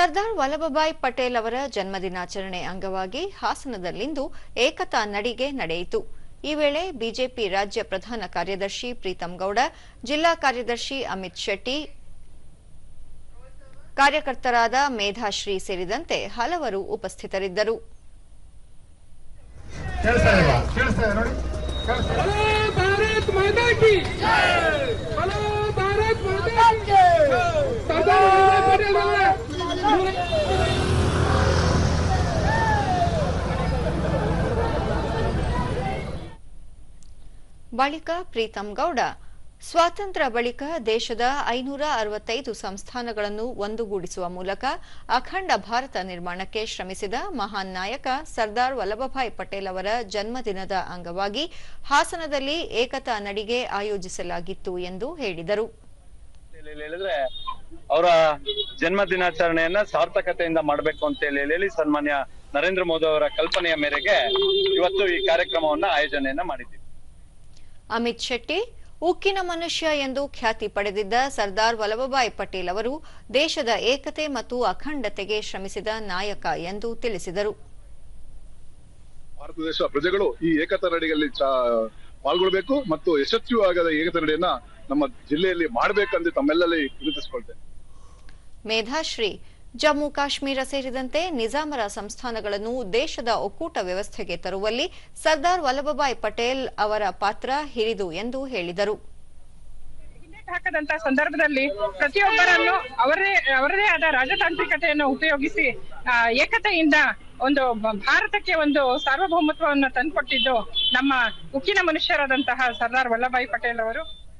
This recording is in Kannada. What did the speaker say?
ಸರ್ದಾರ್ ವಲ್ಲಭಭಾಯ್ ಪಟೇಲ್ ಅವರ ಜನ್ಮದಿನಾಚರಣೆ ಅಂಗವಾಗಿ ಹಾಸನದಲ್ಲಿಂದು ಏಕತಾ ನಡಿಗೆ ನಡೆಯಿತು. ಈ ವೇಳೆ ಬಿಜೆಪಿ ರಾಜ್ಯ ಪ್ರಧಾನ ಕಾರ್ಯದರ್ಶಿ ಪ್ರೀತಂ ಗೌಡ ಜಿಲ್ಲಾ ಕಾರ್ಯದರ್ಶಿ ಅಮಿತ್ ಶೆಟ್ಟಿ ಕಾರ್ಯಕರ್ತರಾದ ಮೇಧಾಶ್ರೀ ಸೇರಿದಂತೆ ಹಲವರು ಉಪಸ್ಥಿತರಿದ್ದರು. ಕೇಳಿಸ್ತಾ ಬಳಿಕ ಪ್ರೀತಂ ಗೌಡ. ಸ್ವಾತಂತ್ರ್ಯ ಬಳಿಕ ದೇಶದ ಐನೂರ ಅರವತ್ತೈದು ಸಂಸ್ಥಾನಗಳನ್ನು ಒಂದುಗೂಡಿಸುವ ಮೂಲಕ ಅಖಂಡ ಭಾರತ ನಿರ್ಮಾಣಕ್ಕೆ ಶ್ರಮಿಸಿದ ಮಹಾನ್ ನಾಯಕ ಸರ್ದಾರ್ ವಲ್ಲಭಭಾಯ್ ಪಟೇಲ್ ಅವರ ಜನ್ಮದಿನದ ಅಂಗವಾಗಿ ಹಾಸನದಲ್ಲಿ ಏಕತಾ ನಡಿಗೆ ಆಯೋಜಿಸಲಾಗಿತ್ತು ಎಂದು ಹೇಳಿದರು. ಹೇಳಿ ಹೇಳಿದ್ರೆ ಅವರ ಜನ್ಮ ದಿನಾಚರಣೆಯನ್ನ ಸಾರ್ಥಕತೆಯಿಂದ ಮಾಡಬೇಕು ಅಂತ ಹೇಳಿ ಹೇಳಿ ಸನ್ಮಾನ್ಯ ನರೇಂದ್ರ ಮೋದಿ ಅವರ ಕಲ್ಪನೆಯ ಮೇರೆಗೆ ಇವತ್ತು ಈ ಕಾರ್ಯಕ್ರಮವನ್ನ ಆಯೋಜನೆಯನ್ನ ಮಾಡಿದ್ದೀವಿ. ಅಮಿತ್ ಶೆಟ್ಟಿ ಉಕ್ಕಿನ ಮನುಷ್ಯ ಎಂದು ಖ್ಯಾತಿ ಪಡೆದಿದ್ದ ಸರ್ದಾರ್ ವಲ್ಲಭಭಾಯ್ ಪಟೇಲ್ ಅವರು ದೇಶದ ಏಕತೆ ಮತ್ತು ಅಖಂಡತೆಗೆ ಶ್ರಮಿಸಿದ ನಾಯಕ ಎಂದು ತಿಳಿಸಿದರು. ಭಾರತ ದೇಶ ಪ್ರಜೆಗಳು ಈ ಏಕತಾ ನಡೆಯಲ್ಲಿ ಪಾಲ್ಗೊಳ್ಬೇಕು ಮತ್ತು ಯಶಸ್ವಿಯಾಗದ ಏಕತಾ ನಡೆಯನ್ನ ನಮ್ಮ ಜಿಲ್ಲೆಯಲ್ಲಿ ಮಾಡಬೇಕಂತ ತಮ್ಮೆಲ್ಲಲ್ಲಿ ವಿನಂತಿಸಿಕೊಳ್ತೇನೆ. ಮೇಧಾಶ್ರೀ ಜಮ್ಮು ಕಾಶ್ಮೀರ ಸೇರಿದಂತೆ ನಿಜಾಮರ ಸಂಸ್ಥಾನಗಳನ್ನು ದೇಶದ ಒಕ್ಕೂಟ ವ್ಯವಸ್ಥೆಗೆ ತರುವಲ್ಲಿ ಸರ್ದಾರ್ ವಲ್ಲಭಭಾಯ್ ಪಟೇಲ್ ಅವರ ಪಾತ್ರ ಹಿರಿದು ಎಂದು ಹೇಳಿದರು. ಹಾಕದಂತ ಸಂದರ್ಭದಲ್ಲಿ ಪ್ರತಿಯೊಬ್ಬರನ್ನು ಅವರೇ, ಅವರದೇ ಆದ ರಾಜತಾಂತ್ರಿಕತೆಯನ್ನು ಉಪಯೋಗಿಸಿ ಏಕತೆಯಿಂದ ಒಂದು ಭಾರತಕ್ಕೆ ಒಂದು ಸಾರ್ವಭೌಮತ್ವವನ್ನು ತಂದುಕೊಟ್ಟಿದ್ದು ನಮ್ಮ ಉಕ್ಕಿನ ಮನುಷ್ಯರಾದಂತಹ ಸರ್ದಾರ್ ವಲ್ಲಭಾಯಿ ಪಟೇಲ್ ಅವರು.